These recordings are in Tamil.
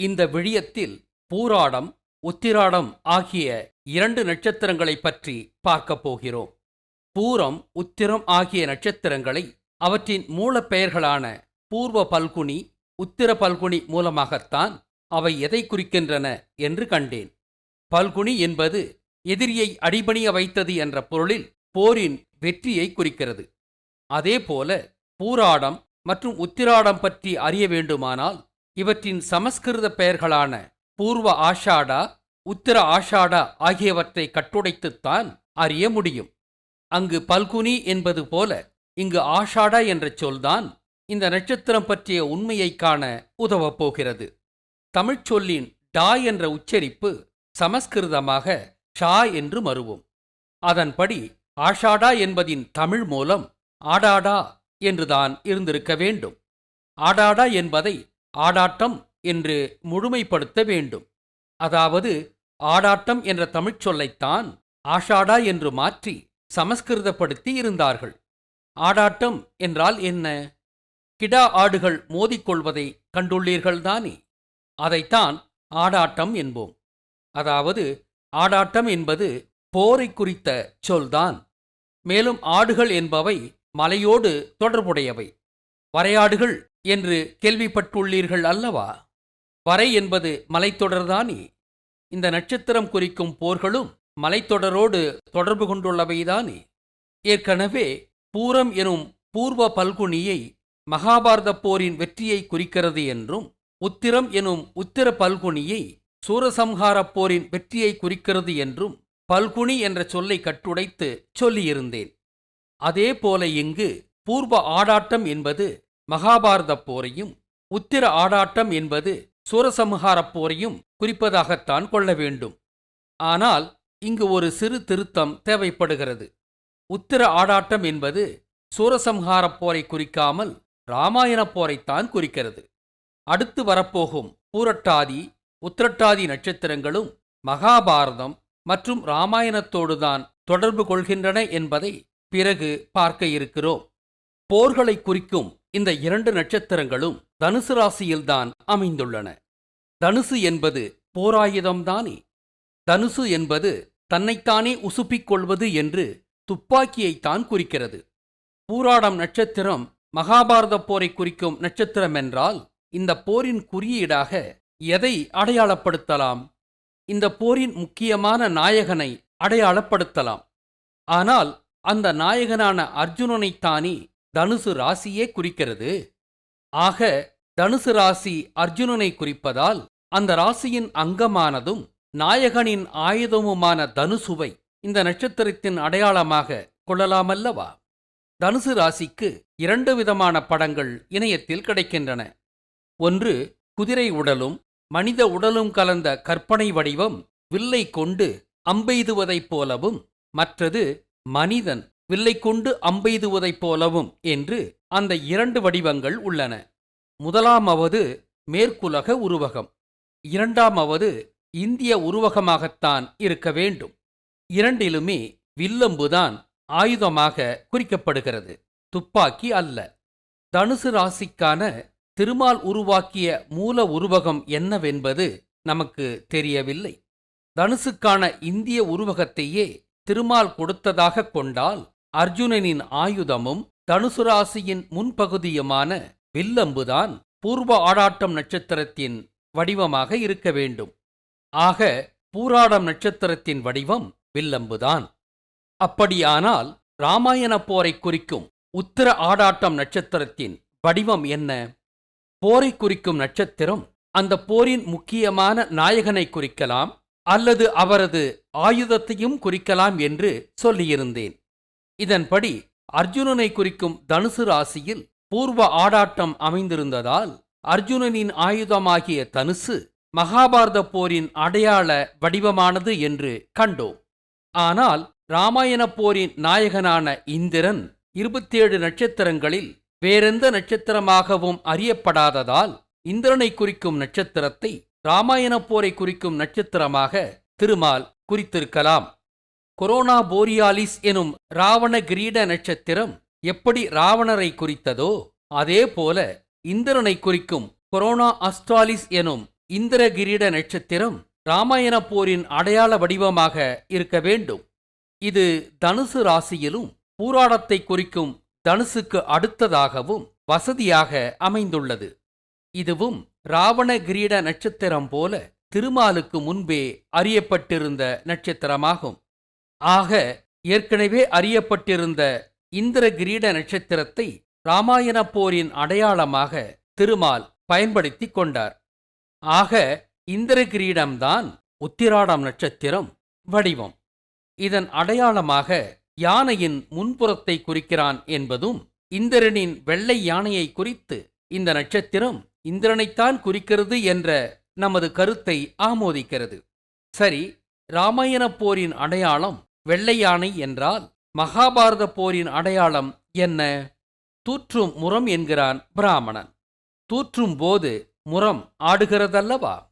இந்த விழியத்தில் பூராடம் உத்திராடம் ஆகிய இரண்டு நட்சத்திரங்களைப் பற்றி பார்க்கப் போகிறோம். பூரம் உத்திரம் ஆகிய நட்சத்திரங்களை அவற்றின் மூலப்பெயர்களான பூர்வ பல்குனி உத்திர பல்குனி மூலமாகத்தான் அவை எதை குறிக்கின்றன என்று கண்டேன். பல்குனி என்பது எதிரியை அடிபணிய வைத்தது என்ற பொருளில் போரின் வெற்றியை குறிக்கிறது. அதேபோல பூராடம் மற்றும் உத்திராடம் பற்றி அறிய வேண்டுமானால் இவற்றின் சமஸ்கிருத பெயர்களான பூர்வ ஆஷாடா உத்திர ஆஷாடா ஆகியவற்றை கட்டுடைத்துத்தான் அறிய முடியும். அங்கு பல்குனி என்பது போல இங்கு ஆஷாடா என்ற சொல்தான் இந்த நட்சத்திரம் பற்றிய உண்மையைக் காண உதவப் போகிறது. தமிழ்ச் சொல்லின் டா என்ற உச்சரிப்பு சமஸ்கிருதமாக ஷா என்று மறுவோம். அதன்படி ஆஷாடா என்பதின் தமிழ் மூலம் ஆடாடா என்றுதான் இருந்திருக்க வேண்டும். ஆடாடா என்பதை ஆடாட்டம் என்று முழுமைப்படுத்த வேண்டும். அதாவது ஆடாட்டம் என்ற தமிழ்ச் சொல்லைத்தான் ஆஷாடா என்று மாற்றி சமஸ்கிருதப்படுத்தி இருந்தார்கள். ஆடாட்டம் என்றால் என்ன? கிடா ஆடுகள் மோதிக்கொள்வதை கண்டுள்ளீர்கள்தானே அதைத்தான் ஆடாட்டம் என்போம். அதாவது ஆடாட்டம் என்பது போரை குறித்த சொல்தான். மேலும் ஆடுகள் என்பவை மலையோடு தொடர்புடையவை. வரையாடுகள் என்று கேள்விப்பட்டுள்ளீர்கள் அல்லவா? வரை என்பது மலைத்தொடர்தானே? இந்த நட்சத்திரம் குறிக்கும் போர்களும் மலைத்தொடரோடு தொடர்பு கொண்டுள்ளவைதானே? ஏற்கனவே பூரம் எனும் பூர்வ பல்குனியை மகாபாரத போரின் வெற்றியை குறிக்கிறது என்றும் உத்திரம் எனும் உத்திர பல்குனியை சூரசம்ஹாரப் போரின் வெற்றியை குறிக்கிறது என்றும் பல்குனி என்ற சொல்லை கட்டுடைத்து சொல்லியிருந்தேன். அதே போல இங்கு பூர்வ ஆடாட்டம் என்பது மகாபாரதப் போரையும் உத்திர ஆடாட்டம் என்பது சூரசம்ஹாரப் போரையும் குறிப்பதாகத்தான் கொள்ள வேண்டும். ஆனால் இங்கு ஒரு சிறு திருத்தம் தேவைப்படுகிறது. உத்திர ஆடாட்டம் என்பது சூரசம்ஹாரப் போரை குறிக்காமல் இராமாயணப் போரைத்தான் குறிக்கிறது. அடுத்து வரப்போகும் பூரட்டாதி உத்திரட்டாதி நட்சத்திரங்களும் மகாபாரதம் மற்றும் இராமாயணத்தோடுதான் தொடர்பு கொள்கின்றன என்பதை பிறகு பார்க்க இருக்கிறோம். போர்களை குறிக்கும் இந்த இரண்டு நட்சத்திரங்களும் தனுசு ராசியில்தான் அமைந்துள்ளன. தனுசு என்பது போராயுதம்தானே தனுசு என்பது தன்னைத்தானே உசுப்பிக் கொள்வது என்று துப்பாக்கியைத்தான் குறிக்கிறது. பூராடம் நட்சத்திரம் மகாபாரத போரை குறிக்கும் நட்சத்திரம் என்றால் இந்த போரின் குறியீடாக எதை அடையாளப்படுத்தலாம்? இந்த போரின் முக்கியமான நாயகனை அடையாளப்படுத்தலாம். ஆனால் அந்த நாயகனான அர்ஜுனனைத்தானே தனுசு ராசியே குறிக்கிறது. ஆக தனுசு ராசி அர்ஜுனனை குறிப்பதால் அந்த ராசியின் அங்கமானதும் நாயகனின் ஆயுதமுமான தனுசுவை இந்த நட்சத்திரத்தின் அடையாளமாக கொள்ளலாமல்லவா? தனுசு ராசிக்கு இரண்டு விதமான படங்கள் இணையத்தில் கிடைக்கின்றன. ஒன்று குதிரை உடலும் மனித உடலும் கலந்த கற்பனை வடிவம் வில்லை கொண்டு அம்பெய்துவதைப் போலவும் மற்றது மனிதன் வில்லை கொண்டு அம்பெய்துவதைப் போலவும் என்று அந்த இரண்டு வடிவங்கள் உள்ளன. முதலாமாவது மேற்குலக உருவகம். இரண்டாமாவது இந்திய உருவகமாகத்தான் இருக்க வேண்டும். இரண்டிலுமே வில்லம்புதான் ஆயுதமாக குறிக்கப்படுகிறது. துப்பாக்கி அல்ல. தனுசு ராசிக்கான திருமால் உருவாக்கிய மூல உருவகம் என்னவென்பது நமக்கு தெரியவில்லை. தனுசுக்கான இந்திய உருவகத்தையே திருமால் கொடுத்ததாக கொண்டால் அர்ஜுனனின் ஆயுதமும் தனுசு ராசியின் முன்பகுதியுமான வில்லம்புதான் பூர்வ ஆடாட்டம் நட்சத்திரத்தின் வடிவமாக இருக்க வேண்டும். ஆக பூராடம் நட்சத்திரத்தின் வடிவம் வில்லம்புதான். அப்படியானால் இராமாயணப் போரை குறிக்கும் உத்தர ஆடாட்டம் நட்சத்திரத்தின் வடிவம் என்ன? போரை குறிக்கும் நட்சத்திரம் அந்த போரின் முக்கியமான நாயகனை குறிக்கலாம் அல்லது அவரது ஆயுதத்தையும் குறிக்கலாம் என்று சொல்லியிருந்தேன். இதன்படி அர்ஜுனனை குறிக்கும் தனுசு ராசியில் பூர்வ ஆடாட்டம் அமைந்திருந்ததால் அர்ஜுனனின் ஆயுதமாகிய தனுசு மகாபாரத போரின் அடையாள வடிவமானது என்று கண்டோம். ஆனால் இராமாயணப் போரின் நாயகனான இந்திரன் இருபத்தேழு நட்சத்திரங்களில் வேறெந்த நட்சத்திரமாகவும் அறியப்படாததால் இந்திரனை குறிக்கும் நட்சத்திரத்தை இராமாயணப் போரை குறிக்கும் நட்சத்திரமாக திருமால் குறித்திருக்கலாம். கொரோனா போரியாலிஸ் எனும் ராவண கிரீட நட்சத்திரம் எப்படி ராவணரை குறித்ததோ அதே போல இந்திரனை குறிக்கும் கொரோனா அஸ்டாலிஸ் எனும் இந்திரகிரீட நட்சத்திரம் ராமாயண போரின் அடையாள வடிவமாக இருக்க வேண்டும். இது தனுசு ராசியிலும் பூராடத்தை குறிக்கும் தனுசுக்கு அடுத்ததாகவும் வசதியாக அமைந்துள்ளது. இதுவும் ராவண கிரீட நட்சத்திரம் போல திருமாலுக்கு முன்பே அறியப்பட்டிருந்த நட்சத்திரமாகும். ஆக ஏற்கனவே அறியப்பட்டிருந்த இந்திர கிரீட நட்சத்திரத்தை இராமாயண போரின் அடையாளமாக திருமால் பயன்படுத்திக் கொண்டார். ஆக இந்திர கிரீடம்தான் உத்திராடம் நட்சத்திரம் வடிவம். இதன் அடையாளமாக யானையின் முன்புறத்தை குறிக்கிறான் என்பதும் இந்திரனின் வெள்ளை யானையை குறித்து இந்த நட்சத்திரம் இந்திரனைத்தான் குறிக்கிறது என்ற நமது கருத்தை ஆமோதிக்கிறது. சரி இராமாயணப் போரின் அடையாளம் வெள்ளை யானை என்றால் மகாபாரத போரின் அடையாளம் என்ன? தூற்றும் முரம் என்கிறான் பிராமணன். தூற்றும் போது முரம் ஆடுகிறதல்லவா?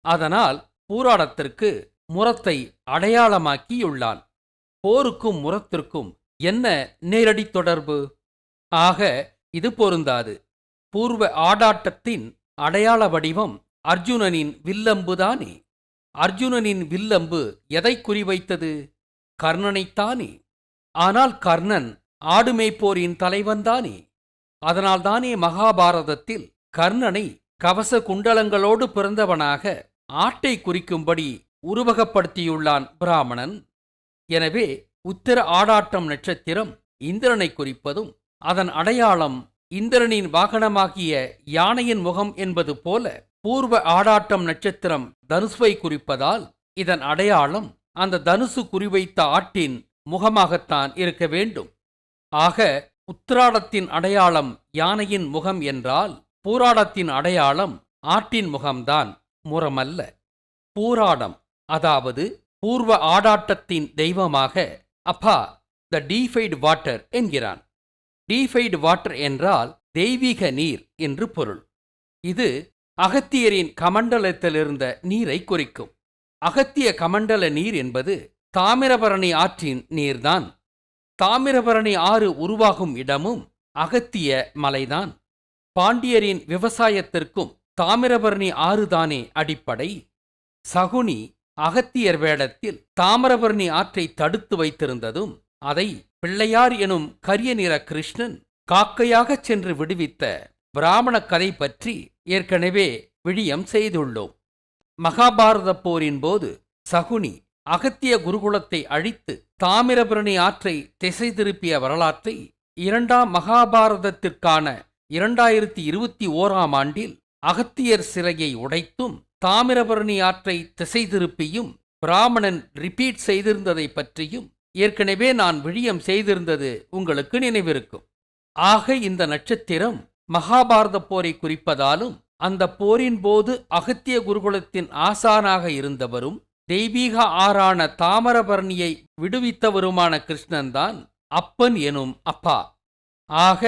அதனால் பூராடத்திற்கு முரத்தை அடையாளமாக்கியுள்ளான். போருக்கும் முரத்திற்கும் என்ன நேரடி தொடர்பு? ஆக இது பொருந்தாது. பூர்வ ஆடாட்டத்தின் அடையாள வடிவம் அர்ஜுனனின் வில்லம்புதானே? அர்ஜுனனின் வில்லம்பு எதை குறிவைத்தது? கர்ணனைத்தானே ஆனால் கர்ணன் ஆடுமேய்ப்போரின் தலைவன்தானே அதனால்தானே மகாபாரதத்தில் கர்ணனை கவச குண்டலங்களோடு பிறந்தவனாக ஆட்டை குறிக்கும்படி உருவகப்படுத்தியுள்ளான் பிராமணன். எனவே உத்தர ஆடாட்டம் நட்சத்திரம் இந்திரனை குறிப்பதும் அதன் அடையாளம் இந்திரனின் வாகனமாகிய யானையின் முகம் என்பது போல பூர்வ ஆடாட்டம் நட்சத்திரம் தனுஸ்வை குறிப்பதால் இதன் அடையாளம் அந்த தனுசு குறிவைத்த ஆட்டின் முகமாகத்தான் இருக்க வேண்டும். ஆக உத்திராடத்தின் அடையாளம் யானையின் முகம் என்றால் பூராடத்தின் அடையாளம் ஆட்டின் முகம்தான் முறமல்ல பூராடம் அதாவது பூர்வ ஆடாட்டத்தின் தெய்வமாக அப்பா த டீஃபைடு வாட்டர் என்கிறான். டீஃபைடு வாட்டர் என்றால் தெய்வீக நீர் என்று பொருள். இது அகத்தியரின் கமண்டலத்திலிருந்த நீரை குறிக்கும். அகத்திய கமண்டல நீர் என்பது தாமிரபரணி ஆற்றின் நீர்தான். தாமிரபரணி ஆறு உருவாகும் இடமும் அகத்திய மலைதான். பாண்டியரின் விவசாயத்திற்கும் தாமிரபரணி ஆறுதானே அடிப்படை. சகுனி அகத்தியர் வேடத்தில் தாமிரபரணி ஆற்றை தடுத்து வைத்திருந்ததும் அதை பிள்ளையார் எனும் கரிய நிற கிருஷ்ணன் காக்கையாகச் சென்று விடுவித்த பிராமண கதை பற்றி ஏற்கனவே விழியம் செய்துள்ளோம். மகாபாரத போரின் போது சகுனி அகத்திய குருகுலத்தை அழித்து தாமிரபரணி ஆற்றை திசை திருப்பிய வரலாற்றை இரண்டாம் மகாபாரதத்திற்கான இரண்டாயிரத்தி இருபத்தி ஓராம் ஆண்டில் அகத்தியர் சிறையை உடைத்தும் தாமிரபரணி ஆற்றை திசை திருப்பியும் பிராமணன் ரிப்பீட் செய்திருந்ததை பற்றியும் ஏற்கனவே நான் விழியம் செய்திருந்தது உங்களுக்கு நினைவிருக்கும். ஆக இந்த நட்சத்திரம் மகாபாரத போரை குறிப்பதாலும் அந்த போரின் போது அகத்திய குருகுலத்தின் ஆசானாக இருந்தவரும் தெய்வீக ஆறான தாமரபரணியை விடுவித்தவருமான கிருஷ்ணன்தான் அப்பன் எனும் அப்பா. ஆக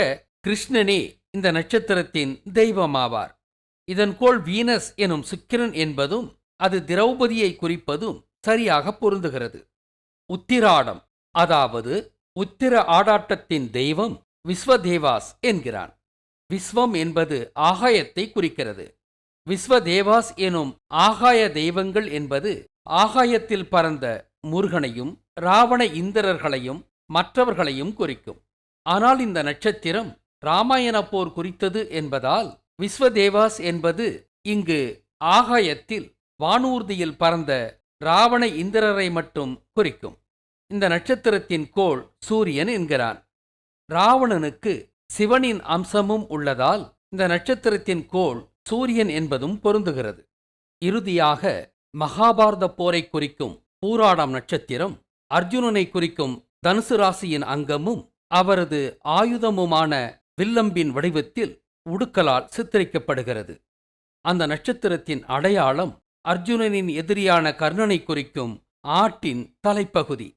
கிருஷ்ணனே இந்த நட்சத்திரத்தின் தெய்வமாவார். இதன்கோள் வீனஸ் எனும் சுக்கிரன் என்பதும் அது திரௌபதியை குறிப்பதும் சரியாக பொருந்துகிறது. உத்திராடம் அதாவது உத்திர ஆடாட்டத்தின் தெய்வம் விஸ்வதேவாஸ் என்கிறான். விஸ்வம் என்பது ஆகாயத்தை குறிக்கிறது. விஸ்வதேவாஸ் எனும் ஆகாய தெய்வங்கள் என்பது ஆகாயத்தில் பறந்த முருகனையும் ராவண இந்திரர்களையும் மற்றவர்களையும் குறிக்கும். ஆனால் இந்த நட்சத்திரம் இராமாயண போர் குறித்தது என்பதால் விஸ்வதேவாஸ் என்பது இங்கு ஆகாயத்தில் வானூர்தியில் பறந்த ராவண இந்திரரை மட்டும் குறிக்கும். இந்த நட்சத்திரத்தின் கோள் சூரியன் என்கிறான். ராவணனுக்கு சிவனின் அம்சமும் உள்ளதால் இந்த நட்சத்திரத்தின் கோள் சூரியன் என்பதும் பொருந்துகிறது. இறுதியாக மகாபாரத போரை குறிக்கும் பூராடம் நட்சத்திரம் அர்ஜுனனை குறிக்கும் தனுசு ராசியின் அங்கமும் அவரது ஆயுதமுமான வில்லம்பின் வடிவத்தில் உடுக்கலால் சித்தரிக்கப்படுகிறது. அந்த நட்சத்திரத்தின் அடையாளம் அர்ஜுனனின் எதிரியான கர்ணனை குறிக்கும் ஆட்டின் தலைப்பகுதி.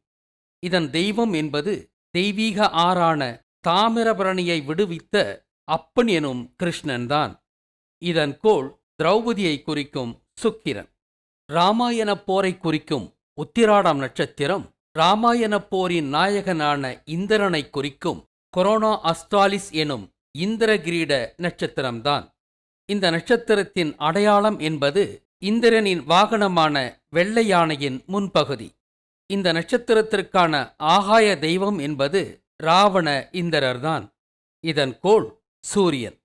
இதன் தெய்வம் என்பது தெய்வீக ஆறான தாமிரபரணியை விடுவித்த அப்பன் எனும் கிருஷ்ணன்தான். இதன் கோள் திரௌபதியை குறிக்கும் சுக்கிரன். இராமாயணப் போரை குறிக்கும் உத்திராடம் நட்சத்திரம் இராமாயணப் போரின் நாயகனான இந்திரனை குறிக்கும் கொரோனா அஸ்டாலிஸ் எனும் இந்திரகிரீட நட்சத்திரம்தான். இந்த நட்சத்திரத்தின் அடையாளம் என்பது இந்திரனின் வாகனமான வெள்ளை யானையின் முன்பகுதி. இந்த நட்சத்திரத்திற்கான ஆகாய தெய்வம் என்பது ராவண இந்திரர்தான். இதன் கோள் சூரியன்.